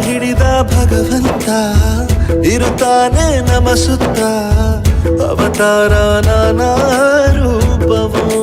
ಹಿಡಿದ ಭಗವಂತ ಇರುತ್ತಾನೆ ನಮ ಸುತ್ತ ಅವತಾರ ನಾನಾ ರೂಪವೋ.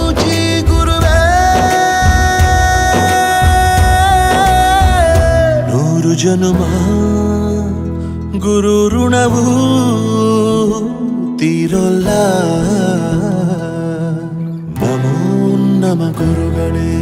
ನೂರು ಜನುಮ ಗುರು ಋಣವು ತೀರೋಲ್ಲ ನಮೋ ನಮ ಗುರುಗಳೇ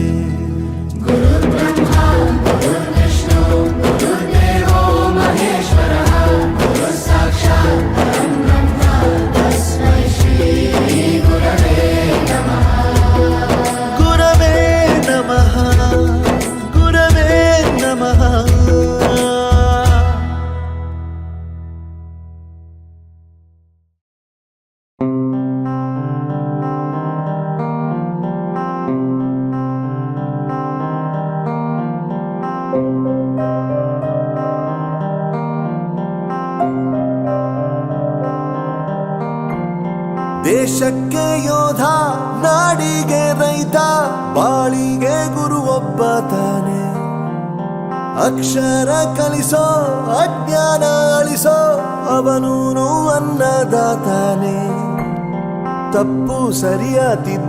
ದೇಶಕ್ಕೆ ಯೋಧ, ನಾಡಿಗೆ ರೈತ, ಬಾಳಿಗೆ ಗುರು ಒಬ್ಬ ತಾನೆ. ಅಕ್ಷರ ಕಲಿಸೋ, ಅಜ್ಞಾನ ಅಳಿಸೋ, ಅವನೂನು ಅನ್ನದಾತಾನೆ. ತಪ್ಪು ಸರಿಯ ತಿದ್ದಿ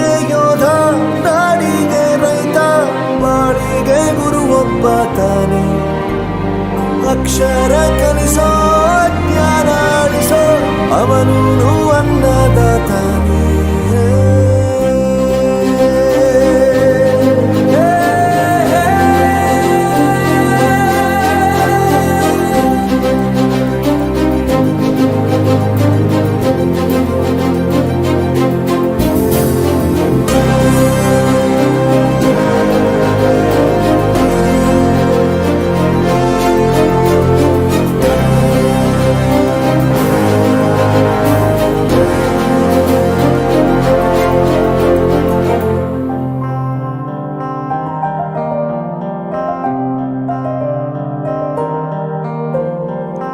ದೇಶಕ್ಕೆ ಯೋಧ ನಾಡಿಗೆ ರೈತ ಬಾಳಿಗೆ ಗುರು ಒಬ್ಬ ತಾನೆ ಅಕ್ಷರ ಕಲಿಸೋ ಜ್ಞಾನ ಅಳಿಸೋ ಅವನು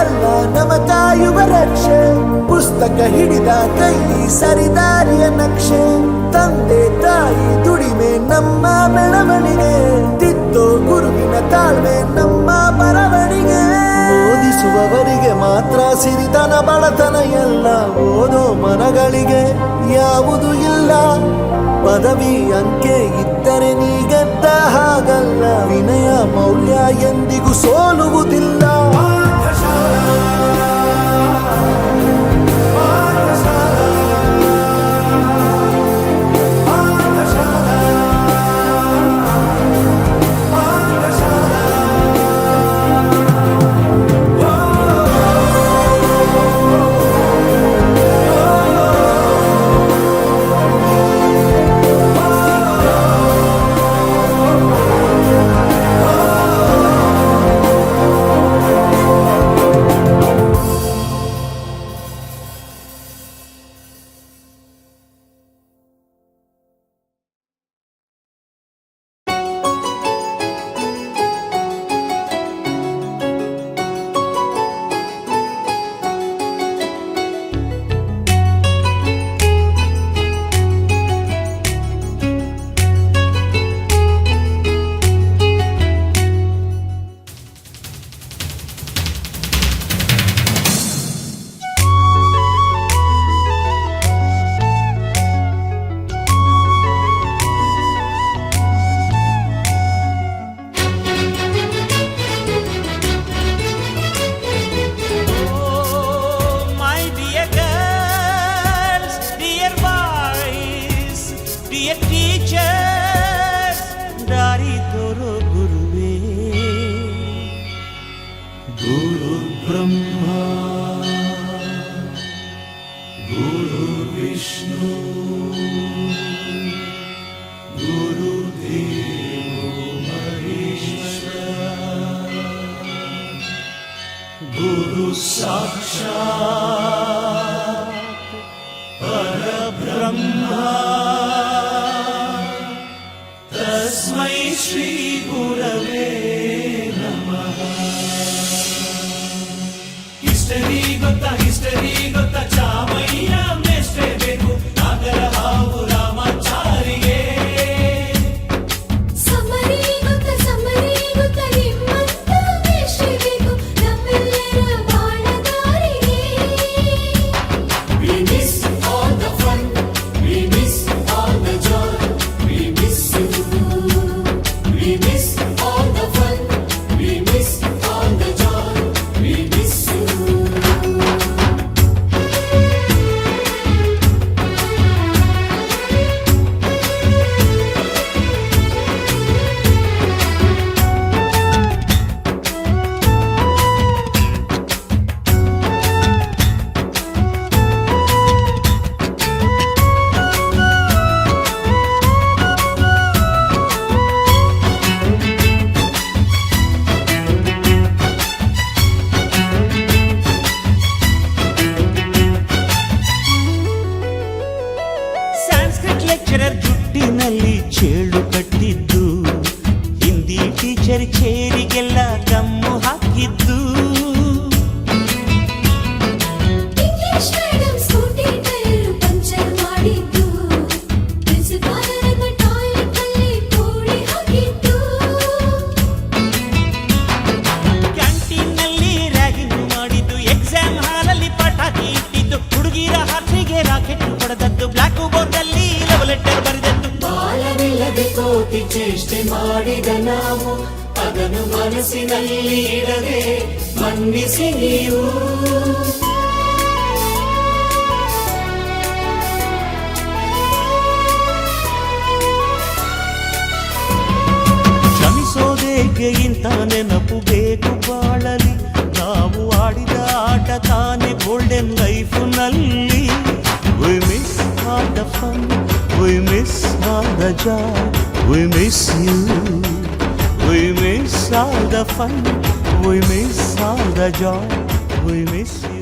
ಅಲ್ಲ ನಮ ಕಾಯುವ ರಕ್ಷೆ. ಪುಸ್ತಕ ಹಿಡಿದ ಕೈ, ಸರಿದಾರಿಯ ನಕ್ಷೆ. ತಂದೆ, ತಾಯಿ, ದುಡಿಮೆ ನಮ್ಮ ಬೆಳವಣಿಗೆ. ತಿತ್ತೋ ಗುರುವಿನ ತಾಳ್ಮೆ ನಮ್ಮ ಬರವಣಿಗೆ. ಓದಿಸುವವರಿಗೆ ಮಾತ್ರ ಸಿರಿತನ, ಬಡತನ ಎಲ್ಲ. ಓದೋ ಮನಗಳಿಗೆ ಯಾವುದು ಇಲ್ಲ. ಪದವಿ ಅಂಕೆ ಇದ್ದರೆ ನೀ ಗೆದ್ದ ಹಾಗಲ್ಲ. ವಿನಯ ಮೌಲ್ಯ ಎಂದಿಗೂ ಸೋಲುವುದಿಲ್ಲ. love ಗುರು ಸಾಕ್ಷಾತ್ ನೆನಪು ಬೇಕು ಬಾಳಲಿ ನಾವು ಆಡಿದ ಆಟ ತಾನೇ ಗೋಲ್ಡನ್ ಲೈಫ್ನಲ್ಲಿ we miss all the fun we miss all the joy we miss you we miss all the fun we miss all the joy we miss you